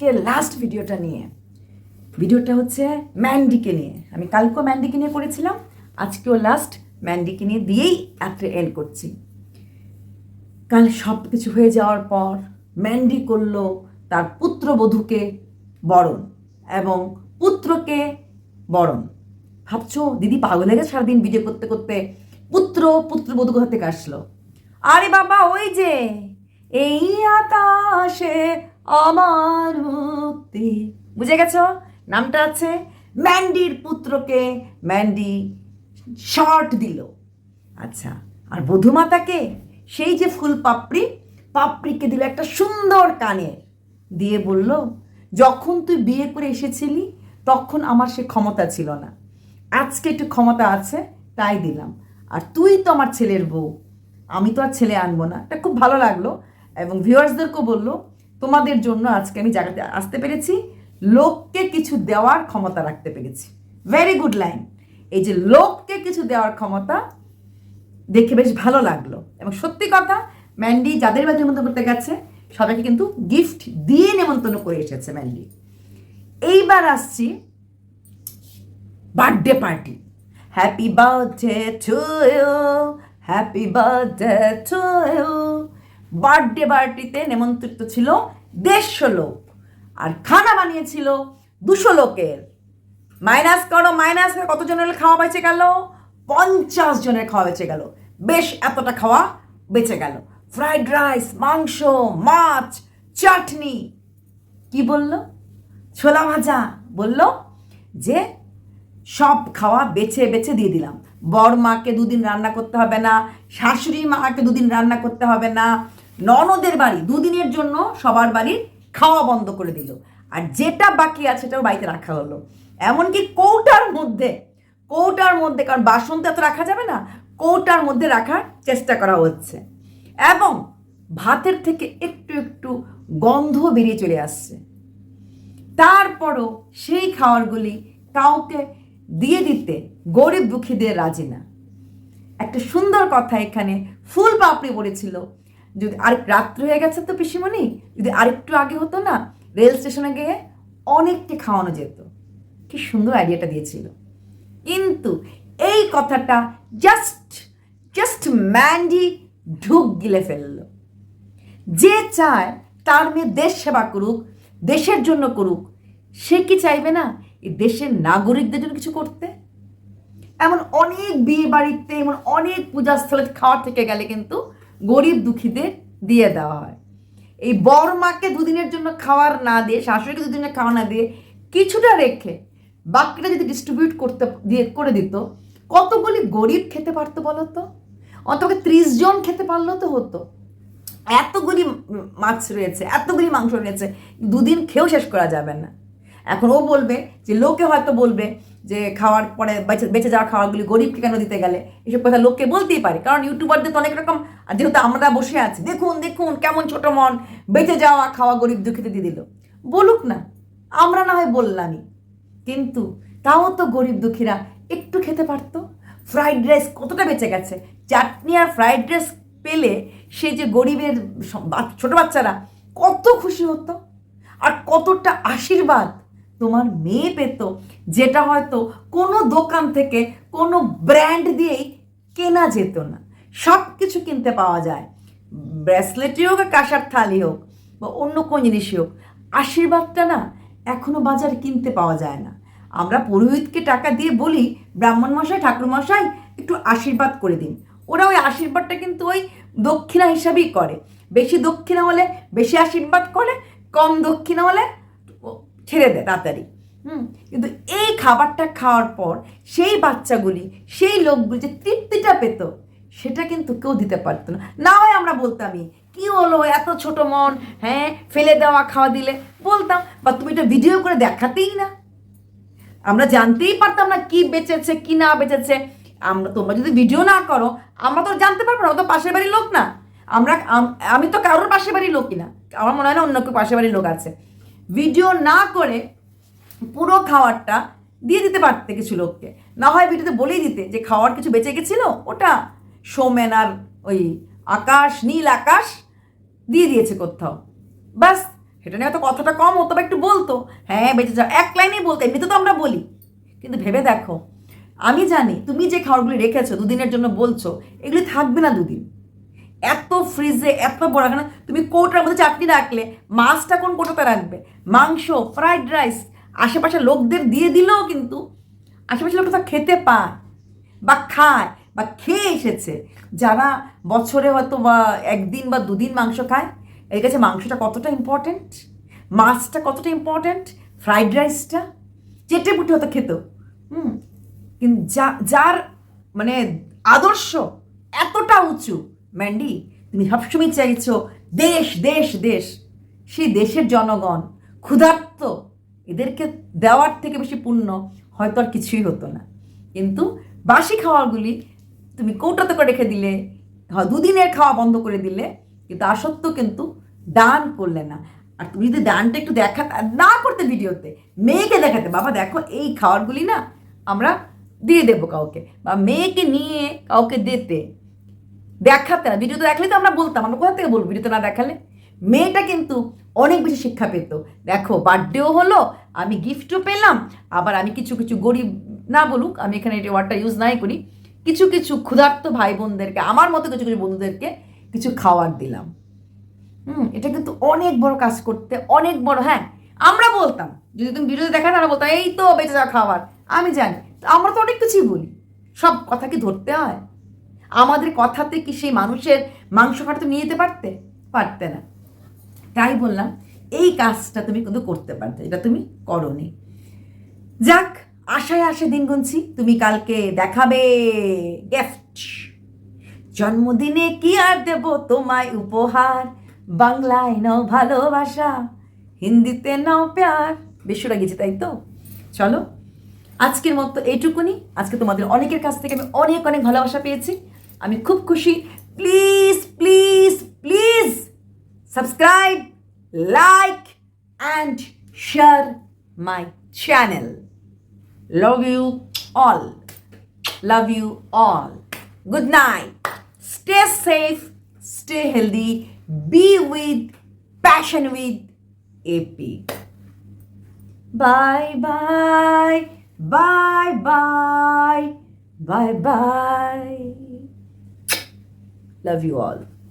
আজকে লাস্ট ভিডিওটা নিয়ে। ভিডিওটা হচ্ছে ম্যান্ডিকে নিয়ে। আমি কালকেও ম্যান্ডিকে নিয়ে করেছিলাম, আজকেও লাস্ট ম্যান্ডিকে নিয়ে দিয়েই রাত্রে এন্ড করছি। কাল সব কিছু হয়ে যাওয়ার পর ম্যান্ডি করল তার পুত্রবধূকে বরণ এবং পুত্রকে বরণ। ভাবছ, দিদি পাগল হয়ে সারাদিন ভিডিও করতে করতে। পুত্র পুত্রবধূ কোথা থেকে আসলো। আরে বাবা, ওই যে, এই আকাশে আমার মুক্তি। বুঝে গেছো? নামটা আছে ম্যান্ডির পুত্রকে ম্যান্ডি শর্ট দিল। আচ্ছা আর বধুমাতাকে সেই যে ফুল পাপড়ি, পাপড়িকে দিল একটা সুন্দর কানে। দিয়ে বলল, যখন তুই বিয়ে করে এসেছিলি, তখন আমার সে ক্ষমতা ছিল না। আজকে একটু ক্ষমতা আছে, তাই দিলাম। আর তুই তো আমার ছেলের বউ। আমি তো আর ছেলে আনব না। এটা খুব ভালো লাগল। এবং ভিউয়ার্সদেরকেও বলল তোমাদের জন্য আজকে আমি জায়গাতে আসতে পেরেছি। লোককে কিছু দেওয়ার ক্ষমতা রাখতে পেরেছি। ভেরি গুড লাইন এই যে লোককে কিছু দেওয়ার ক্ষমতা দেখে বেশ ভালো লাগল। এবং সত্যি কথা ম্যান্ডি যাদের বাড়ি নিমন্ত্রণ করতে গেছে, সবাইকে কিন্তু গিফট দিয়ে নেমন্তন্ন করে এসেছে ম্যান্ডি এইবার আসছি birthday party happy birthday to you happy birthday to you birthday পার্টিতে নেমন্ত্রিত ছিল দেড়শো লোক। আর খানা বানিয়েছিল দুশো লোকের। মাইনাস করো, মাইনাস করে কতজনের খাওয়া বেঁচে গেল? পঞ্চাশ জনের খাওয়া বেঁচে গেল। বেশ, এতটা খাওয়া বেঁচে গেল। ফ্রাইড রাইস, মাংস, মাছ, চাটনি। কি বলল? ছোলা ভাজা বলল যে, সব খাওয়া বেছে বেছে দিয়ে দিলাম। বর মাকে দুদিন রান্না করতে হবে না, শাশুড়ি মাকে দুদিন রান্না করতে হবে না ননদের বাড়ি, দুদিনের জন্য সবার বাড়ির খাওয়া বন্ধ করে দিল। আর যেটা বাকি আছে সেটাও বাড়িতে রাখা হলো। এমনকি কৌটার মধ্যে কৌটার মধ্যে, কারণ বাসন তো রাখা যাবে না, কৌটার মধ্যে রাখার চেষ্টা করা হচ্ছে। এবং ভাতের থেকে একটু একটু গন্ধ বেরিয়ে চলে আসছে। তারপরও সেই খাবারগুলি কাউকে দিয়ে দিতে গরিব দুঃখীদের রাজি না। একটা সুন্দর কথা এখানে ফুল পাপড়ি পড়েছিল যদি আর রাত্র হয়ে গেছে তো পিসিমণি, যদি আরেকটু আগে হতো না, রেল স্টেশনে গিয়ে অনেককে খাওয়ানো যেত। কি সুন্দর আইডিয়াটা দিয়েছিল। কিন্তু এই কথাটা জাস্ট জাস্ট ম্যান্ডি ঢুক গিলে ফেলল। যে চায় তার মেয়ে দেশ সেবা করুক, দেশের জন্য করুক, সে কি চাইবে না এই দেশের নাগরিকদের জন্য কিছু করতে? এমন অনেক বিয়ে বাড়িতে এমন অনেক পূজাস্থলে খাওয়ার থেকে গেলে কিন্তু গরিব দুঃখীদের দিয়ে দেওয়া হয়। এই বর মাকে দুদিনের জন্য খাওয়ার না দিয়ে, শাশুড়িকে দুদিনের খাওয়া না দিয়ে কিছুটা রেখে বাকিটা যদি ডিস্ট্রিবিউট করতে, দিয়ে করে দিত, কতগুলি গরিব খেতে পারতো বলো তো অন্তত ত্রিশ জন খেতে পারলেও তো হতো। এতগুলি মাছ রয়েছে, এতগুলি মাংস রয়েছে, দুদিন খেয়েও শেষ করা যাবে না। এখন ও বলবে যে, লোকে হয়তো বলবে যে খাওয়ার পরে বেঁচে বেঁচে যাওয়া খাওয়াগুলি গরিবকে কেন দিতে গেলে? এসব কথা লোককে বলতেই পারে। কারণ ইউটিউবারদের তো অনেক রকম যেহেতু আমরা বসে আছি, দেখুন দেখুন, কেমন ছোট মন, বেঁচে যাওয়া খাওয়া গরিব দুঃখীতে দিয়ে দিল। বলুক না, আমরা না হয় বললামই। কিন্তু তাও তো গরিব দুঃখীরা একটু খেতে পারতো। ফ্রাইড রাইস কতটা বেঁচে গেছে? চাটনি আর ফ্রাইড রাইস পেলে সে যে গরিবের ছোট বাচ্চারা কত খুশি হতো, আর কতটা আশীর্বাদ তোমার মেয়ে পেত, যেটা হয়তো কোনো দোকান থেকে কোনো ব্র্যান্ড দিয়েই কেনা যেত না। সব কিছু কিনতে পাওয়া যায়। ব্রেসলেটই হোক আর কাঁসার থালি হোক বা অন্য কোন জিনিসই হোক, আশীর্বাদটা না এখনও বাজারে কিনতে পাওয়া যায় না। আমরা পুরোহিতকে টাকা দিয়ে বলি, ব্রাহ্মণ মশাই, ঠাকুর মশাই, একটু আশীর্বাদ করে দিন। ওরা ওই আশীর্বাদটা কিন্তু ওই দক্ষিণা হিসাবেই করে। বেশি দক্ষিণা হলে বেশি আশীর্বাদ করে, কম দক্ষিণা হলে ছেড়ে দেয় তাড়াতাড়ি। হুম? কিন্তু এই খাবারটা খাওয়ার পর সেই বাচ্চাগুলি, সেই লোকগুলি যে তৃপ্তিটা পেত, সেটা কিন্তু কেউ দিতে পারতো না। না হয় আমরা বলতামই, কি হলো? এত ছোট মন হ্যাঁ? ফেলে দেওয়া, খাওয়া দিলে। বলতাম, বা তুমি এটা ভিডিও করে দেখাতেই না। আমরা জানতেই পারতাম না কি বেঁচেছে, কি না বেঁচেছে। আমরা, তোমরা যদি ভিডিও না করো, আমরা তো জানতে পারব না ও তো পাশের বাড়ির লোক না। আমরা আমি তো কারোর পাশের বাড়ির লোকই না। আমার মনে হয় না অন্য কেউ পাশের বাড়ির লোক আছে। ভিডিও না করে পুরো খাওয়ারটা দিয়ে দিতে পারতে কিছু লোককে। না হয় ভিডিওতে বলেই দিতে যে খাওয়ার কিছু বেঁচে গেছিল, ওটা সোমেন আর ওই আকাশ, নীল আকাশ দিয়ে দিয়েছে কোথাও। বাস সেটা নিয়ে হয়তো কথাটা কম হতো বা একটু বলতো। হ্যাঁ বেঁচে যাও। এক লাইনেই বলতো, এমনিতে তো আমরা বলি। কিন্তু ভেবে দেখো, আমি জানি তুমি যে খাবারগুলি রেখেছো দুদিনের জন্য বলছো, এগুলি থাকবে না দুদিন। এত ফ্রিজে এত বড়, এখানে তুমি কৌটার মধ্যে চাটনি রাখলে মাছটা কোন কোটাতে রাখবে? মাংস ফ্রাইড রাইস আশেপাশে লোকদের দিয়ে দিলেও কিন্তু আশেপাশে লোক তা খেতে পায় বা খায় বা খেয়ে এসেছে। যারা বছরে হয়তো বা একদিন বা দুদিন মাংস খায় এর কাছে মাংসটা কতটা ইম্পর্ট্যান্ট মাছটা কতটা ইম্পর্ট্যান্ট ফ্রাইড রাইসটা চেটে পুটে হয়তো খেত। হুম, কিন্তু যা, যার মানে আদর্শ এতটা উঁচু ম্যান্ডি তুমি সবসময় চাইছো দেশ দেশ দেশ। সেই দেশের জনগণ, ক্ষুধার্ত। এদেরকে দেওয়ার থেকে বেশি পুণ্য হয়তো আর কিছুই হতো না। কিন্তু বাসি খাওয়াগুলি তুমি কৌটাতে করে রেখে দিলে দুদিনের খাওয়া বন্ধ করে দিলে, কিন্তু আসত্য কিন্তু দান করলে না। আর তুমি যদি দানটা একটু দেখা না করতে ভিডিওতে, মেয়েকে দেখাতে, বাবা দেখো এই খাবারগুলি না আমরা দিয়ে দেবো কাউকে, বা মেয়েকে নিয়ে কাউকে দিতে। দেখাতে না ভিডিওতে দেখলে তো আমরা বলতাম, আমরা কোথা থেকে বলব ভিডিওতে না দেখালে? মেয়েটা কিন্তু অনেক বেশি শিক্ষা পেত। দেখো বার্থডেও হলো, আমি গিফটও পেলাম, আবার আমি কিছু কিছু গরিব না বলুক, আমি এখানে এই ওয়ার্ডটা ইউজ নাই করি, কিছু কিছু ক্ষুধার্ত ভাই বোনদেরকে আমার মতো কিছু কিছু বন্ধুদেরকে কিছু খাওয়ার দিলাম। হুম, এটা কিন্তু অনেক বড় কাজ করতে, অনেক বড় হ্যাঁ আমরা বলতাম, যদি তুমি ভিডিওতে দেখা আমরা বলতাম, এই তো, বেঁচে যাওয়া খাবার। আমি জানি আমরা তো অনেক কিছুই বলি, সব কথা কি ধরতে হয়? আমাদের কথাতে কি সেই মানুষের মাংস কাটা নিয়ে যেতে পারতে? পারতে না। তাই বললাম, এই কাজটা তুমি কিন্তু করতে পারতে, এটা তুমি করনি। যাক, আশায় আসে দিন গুনছি, তুমি কালকে দেখাবে গিফট জন্মদিনে কি আর দেব তোমায় উপহার? বাংলায় নাও ভালোবাসা, হিন্দিতে নাও প্যার। বিশ্বরা গেছে তাই তো? চলো, আজকের মতো এইটুকুনি আজকে তোমাদের অনেকের কাছ থেকে আমি অনেক অনেক ভালোবাসা পেয়েছি। আমি খুব খুশি please please please subscribe like and share my channel Love you all. Love you all. Good night. Stay safe. Stay healthy. Be with passion with AP. Bye bye. Bye bye. Bye bye. Love you all.